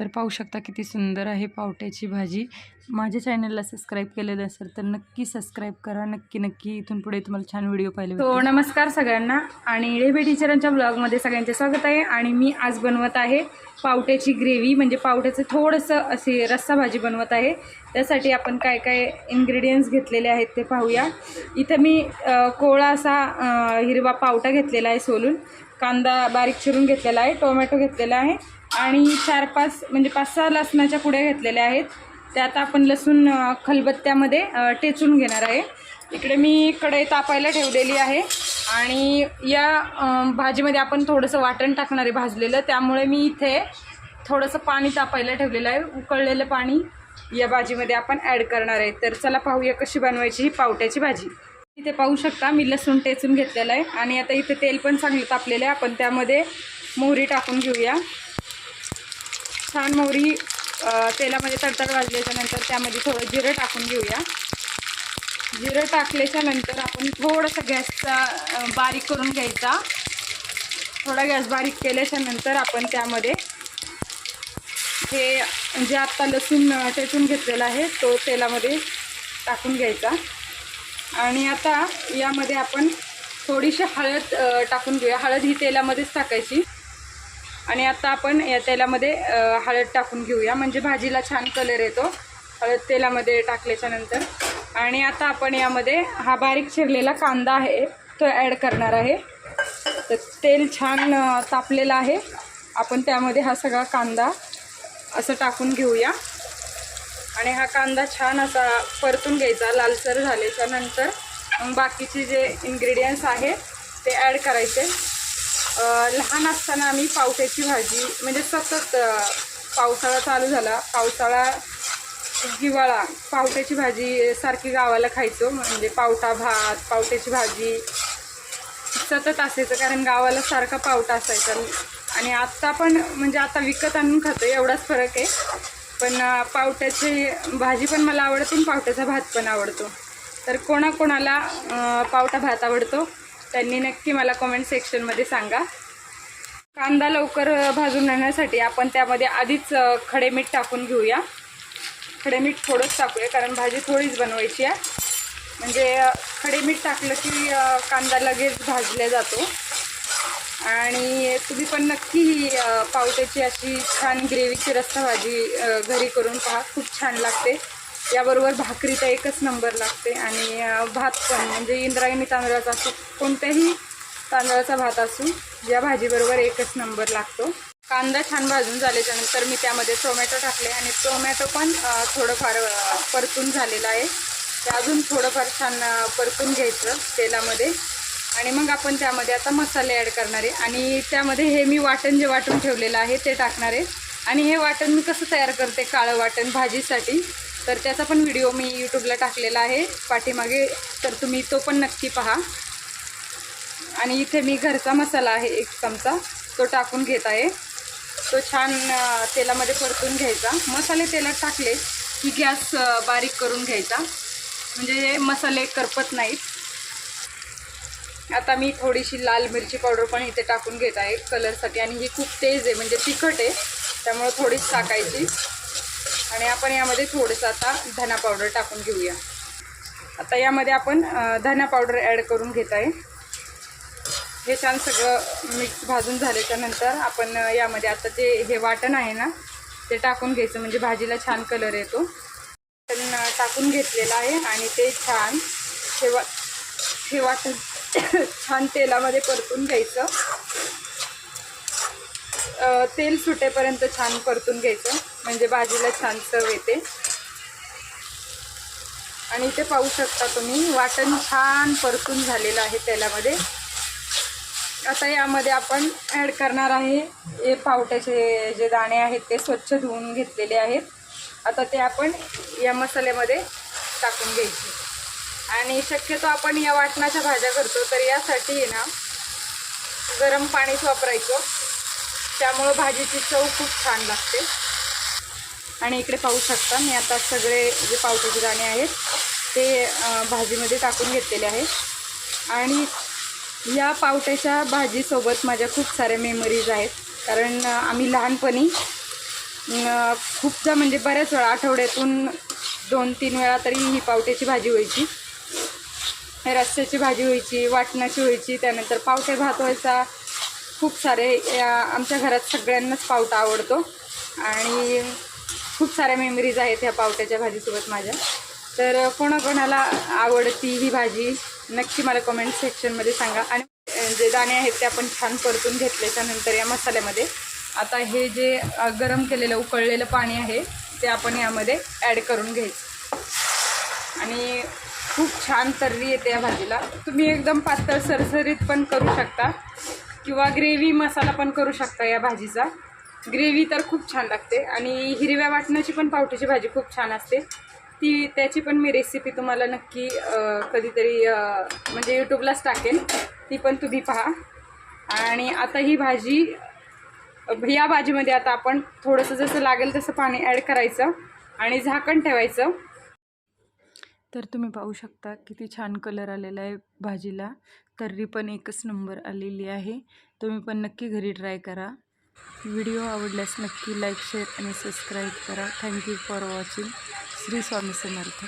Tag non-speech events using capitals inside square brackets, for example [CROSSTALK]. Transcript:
तर पाहू शकता किती सुंदर आहे पावट्याची भाजी. माझ्या चॅनलला सबस्क्राईब केलेलं असेल तर नक्की सबस्क्राईब करा. नक्की नक्की इथून पुढे तुम्हाला छान व्हिडिओ पाहिले हो नमस्कार सगळ्यांना. आणि रेबे टीचरांच्या ब्लॉगमध्ये सगळ्यांचे स्वागत आहे. आणि मी आज बनवत आहे पावट्याची ग्रेव्ही म्हणजे पावट्याचं थोडंसं असे रस्सा भाजी बनवत आहे. त्यासाठी आपण काय काय इन्ग्रेडियंट्स घेतलेले आहेत ते पाहूया. इथं मी कोळा असा हिरवा पावटा घेतलेला आहे सोलून. कांदा बारीक चिरून घेतलेला आहे टोमॅटो घेतलेला आहे. आणि चार पाच म्हणजे पाच सहा लसणाच्या पुड्या घेतलेल्या आहेत. त्यात आपण लसूण खलबत्त्यामध्ये टेचून घेणार आहे. इकडे मी कढई तापायला ठेवलेली आहे. आणि या भाजीमध्ये आपण थोडंसं वाटण टाकणार आहे भाजलेलं. त्यामुळे मी इथे थोडंसं पाणी तापायला ठेवलेलं आहे. उकळलेलं पाणी या भाजीमध्ये आपण ॲड करणार आहे. तर चला पाहूया कशी बनवायची ही पावट्याची भाजी. इथे पाहू शकता मी लसूण टेचून घेतलेलं आहे. आणि आता इथे तेल पण चांगलं तापलेलं आहे. आपण त्यामध्ये मोहरी टाकून घेऊया. छान मोहरी तेलामध्ये तडतड वाजल्याच्या नंतर त्यामध्ये थोडं जिरं टाकून घेऊया. जिरं टाकल्याच्या नंतर आपण थोडंसं गॅसचा बारीक करून घ्यायचा. थोडा गॅस बारीक केल्याच्यानंतर आपण त्यामध्ये हे जे आत्ता लसूण टेचून घेतलेला आहे तो तेलामध्ये टाकून घ्यायचा. आणि आता यामध्ये आपण थोडीशी हळद टाकून घेऊया. हळद ही तेलामध्येच टाकायची. आणि आता आपण या तेलामध्ये हळद टाकून घेऊया. म्हणजे भाजीला छान कलर येतो. हळद तेलामध्ये टाकल्याच्या नंतर. आणि आता आपण यामध्ये हा बारीक चिरलेला कांदा आहे तो ॲड करणार आहे. तर तेल छान तापलेलं आहे. आपण त्यामध्ये हा सगळा कांदा असं टाकून घेऊया. आणि हा कांदा छान असा परतून घ्यायचा लालसर झाल्याच्यानंतर. मग बाकीचे जे इन्ग्रेडियंट्स आहेत ते ॲड करायचे. लहान असताना आम्ही पावट्याची भाजी म्हणजे सतत पावसाळा चालू झाला. पावसाळा हिवाळा पावट्याची भाजी सारखी गावाला खायचो. म्हणजे पावटा भात पावट्याची भाजी. सतत असायचं कारण गावाला सारखा पावटा असायचा. आणि आत्ता पण म्हणजे आता विकत आणून खातो एवढाच फरक आहे. पण पावट्याची भाजी पण मला आवडते आणि पावट्याचा भात पण आवडतो. तर कोणाकोणाला पावटा भात आवडतो. त्यांनी नक्की मला कमेंट सेक्शनमध्ये सांगा. कांदा लवकर भाजून नेण्यासाठी आपण त्यामध्ये आधीच खडे मीठ टाकून घेऊया. खडे मीठ थोडंच टाकूया कारण भाजी थोडीच बनवायची आहे. म्हणजे खडे मीठ टाकलं की कांदा लगेच भाजला जातो. आणि तुम्ही पण नक्की ही पावट्याची अशी छान ग्रेव्हीची रस्ता भाजी घरी करून पहा. खूप छान लागते. याबरोबर भाकरी तर एकच नंबर लागते आणि भात पण. म्हणजे इंद्रायणी तांदळाचा असो कोणत्याही तांदळाचा भात असू या भाजीबरोबर एकच नंबर लागतो. कांदा छान भाजून झाल्याच्यानंतर मी त्यामध्ये टोमॅटो टाकले आणि टोमॅटो पण थोडंफार परतून झालेलं आहे. ते अजून थोडंफार छान परतून घ्यायचं तेलामध्ये. आणि मग आपण त्यामध्ये आता मसाले ॲड करणार आहे. आणि त्यामध्ये हे मी वाटण जे वाटून ठेवलेलं आहे ते टाकणार आहे. आणि हे वाटण मी कसं तयार करते? काळं वाटण भाजीसाठी. तर त्याचा पण व्हिडिओ मी यूट्यूबला टाकलेला आहे. पाठीमागे तर तुम्ही तो पण नक्की पहा. आणि इथे मी घरचा मसाला आहे एक चमचा. तो टाकून घेत आहे. तो छान तेलामध्ये परतून घ्यायचा. मसाले तेलात टाकले की गॅस बारीक करून घ्यायचा. म्हणजे मसाले करपत नाहीत. आता मी थोडीशी लाल मिरची पावडर पण इथे टाकून घेत आहे कलरसाठी आणि ही खूप तेज आहे म्हणजे तिखट आहे. त्यामुळे थोडीच टाकायची. आणि आपण यामध्ये थोडंसं आता धना पावडर टाकून घेऊया. आता यामध्ये आपण धना पावडर ॲड करून घेत आहे. हे छान सगळं मिक्स भाजून झाल्याच्यानंतर आपण यामध्ये आता जे हे वाटण आहे ना ते टाकून घ्यायचं. म्हणजे भाजीला छान कलर येतो. वाटण टाकून घेतलेलं आहे आणि ते छान हे वा हे वाटण [COUGHS] छान तेलामध्ये परतून घ्यायचं. तेल सुटेपर्यंत छान परतून घ्यायचं. म्हणजे भाजीला छान चव येते. आणि इथे पाहू शकता तुम्ही वाटण छान परतून झालेलं आहे तेलामध्ये. आता यामध्ये आपण ॲड करणार आहे हे पावट्याचे जे दाणे आहेत ते स्वच्छ धुवून घेतलेले आहेत. आता ते आपण या मसाल्यामध्ये टाकून घ्यायचे. आणि शक्यतो आपण या वाटणाच्या भाज्या करतो तर यासाठी आहे ना गरम पाणीच वापरायचं. त्यामुळं भाजीची चव खूप छान लागते. आणि इकडे पाहू शकता मी आता सगळे जे पावट्याचे दाणे आहेत ते भाजीमध्ये टाकून घेतलेले आहेत. आणि या पावट्याच्या भाजीसोबत माझ्या खूप साऱ्या मेमरीज आहेत. कारण आम्ही लहानपणी खूपदा म्हणजे बऱ्याच वेळा आठवड्यातून दोन तीन वेळा तरी ही पावट्याची भाजी व्हायची. रस्त्याची भाजी व्हायची वाटणाची व्हायची त्यानंतर पावटे भात व्हायचा. खूप सारे या आमच्या घरात सगळ्यांनाच पावटा आवडतो. आणि खूप साऱ्या मेमरीज आहेत ह्या पावट्याच्या भाजीसोबत माझ्या. तर कोणाकोणाला आवडती ही भाजी नक्की मला कमेंट सेक्शनमध्ये सांगा. आणि जे दाणे आहेत ते आपण छान परतून घेतल्याच्या नंतर या मसाल्यामध्ये. आता हे जे गरम केलेलं उकळलेलं पाणी आहे ते आपण यामध्ये ॲड करून घ्यायचं. आणि खूप छान तर्री येते या भाजीला. तुम्ही एकदम पातळ सरसरीत पण करू शकता. किंवा ग्रेव्ही मसाला पण करू शकता या भाजीचा. ग्रेव्ही तर खूप छान लागते आणि हिरव्या वाटणाची पण पावटीची भाजी खूप छान असते. ती त्याची पण मी रेसिपी तुम्हाला नक्की कधीतरी म्हणजे यूट्यूबलाच टाकेन. ती पण तुम्ही पहा. आणि आता ही भाजी या भाजीमध्ये आता आपण थोडंसं जसं लागेल तसं पाणी ॲड करायचं आणि झाकण ठेवायचं. तर तुम्ही पाहू शकता किती छान कलर आलेला आहे भाजीला. तर्री पण एकच नंबर आलेली आहे. तुम्ही पण नक्की घरी ट्राय करा. व्हिडिओ आवडल्यास नक्की लाईक शेअर आणि सबस्क्राईब करा. Thank you for watching. Shri Swami Samarth.